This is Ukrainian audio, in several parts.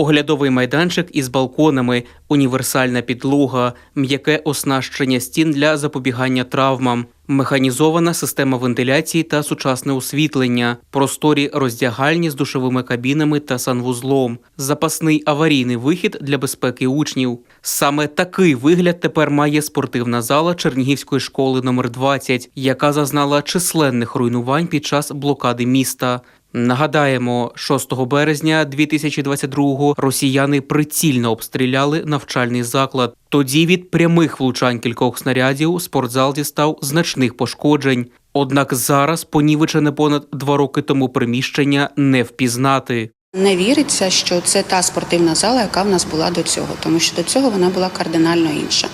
Оглядовий майданчик із балконами, універсальна підлога, м'яке оснащення стін для запобігання травмам, механізована система вентиляції та сучасне освітлення, просторі роздягальні з душовими кабінами та санвузлом, запасний аварійний вихід для безпеки учнів. Саме такий вигляд тепер має спортивна зала Чернігівської школи номер 20, яка зазнала численних руйнувань під час блокади міста. Нагадаємо, 6 березня 2022-го росіяни прицільно обстріляли навчальний заклад. Тоді від прямих влучань кількох снарядів спортзал дістав значних пошкоджень. Однак зараз понівечене понад два роки тому приміщення не впізнати. Не віриться, що це та спортивна зала, яка в нас була до цього, тому що до цього вона була кардинально інша.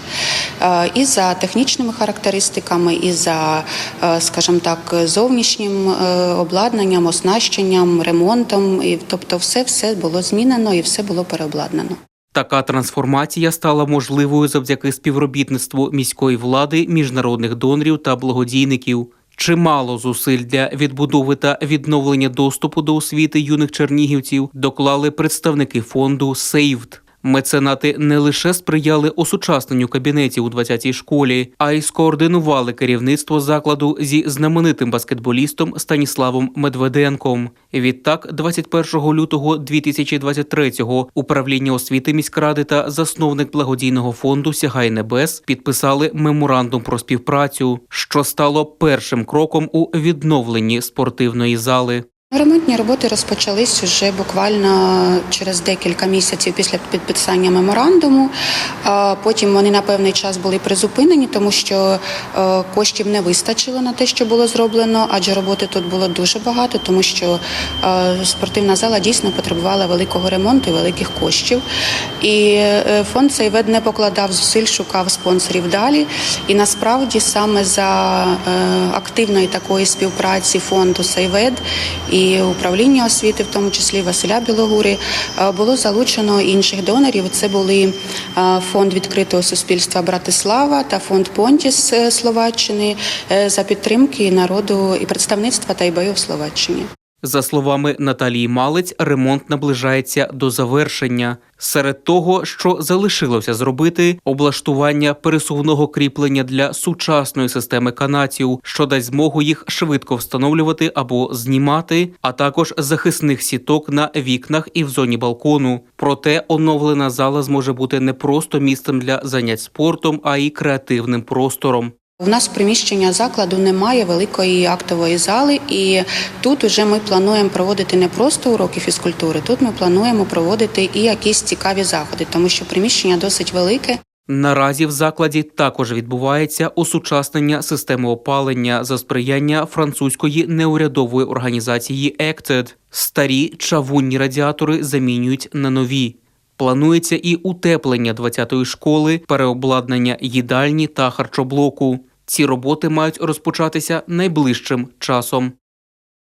Е, І за технічними характеристиками, і за, е, скажімо так, зовнішнім е, обладнанням, оснащенням, ремонтом. Тобто, все все було змінено і все було переобладнано. Така трансформація стала можливою завдяки співробітництву міської влади, міжнародних донорів та благодійників. Чимало зусиль для відбудови та відновлення доступу до освіти юних чернігівців доклали представники фонду «Сейвд». Меценати не лише сприяли осучасненню кабінетів у 20-й школі, а й скоординували керівництво закладу зі знаменитим баскетболістом Станіславом Медведенком. Відтак, 21 лютого 2023-го управління освіти міськради та засновник благодійного фонду Сягай небес підписали меморандум про співпрацю, що стало першим кроком у відновленні спортивної зали. Ремонтні роботи розпочались вже буквально через декілька місяців після підписання меморандуму. Потім вони на певний час були призупинені, тому що е, коштів не вистачило на те, що було зроблено, адже роботи тут було дуже багато, тому що е, спортивна зала дійсно потребувала великого ремонту і великих коштів. І е, фонд «Сейвед» не покладав зусиль, шукав спонсорів далі. І насправді саме за активної такої співпраці фонду «Сейвед» і управління освіти, в тому числі Василя Білогури, е, було залучено інших донорів. Це були е, фонд відкритого суспільства Братислава та фонд Понтіс Словаччини е, за підтримки народу і представництва Тайбаю в Словаччині. За словами Наталії Малець, ремонт наближається до завершення. Серед того, що залишилося зробити, облаштування пересувного кріплення для сучасної системи канатів, що дасть змогу їх швидко встановлювати або знімати, а також захисних сіток на вікнах і в зоні балкону. Проте оновлена зала зможе бути не просто місцем для занять спортом, а й креативним простором. У нас приміщення закладу немає великої актової зали, і тут вже ми плануємо проводити не просто уроки фізкультури, тут ми плануємо проводити і якісь цікаві заходи, тому що приміщення досить велике. Наразі в закладі також відбувається осучаснення системи опалення за сприяння французької неурядової організації «Acted». Старі чавунні радіатори замінюють на нові. Планується і утеплення 20-ї школи, переобладнання їдальні та харчоблоку. Ці роботи мають розпочатися найближчим часом.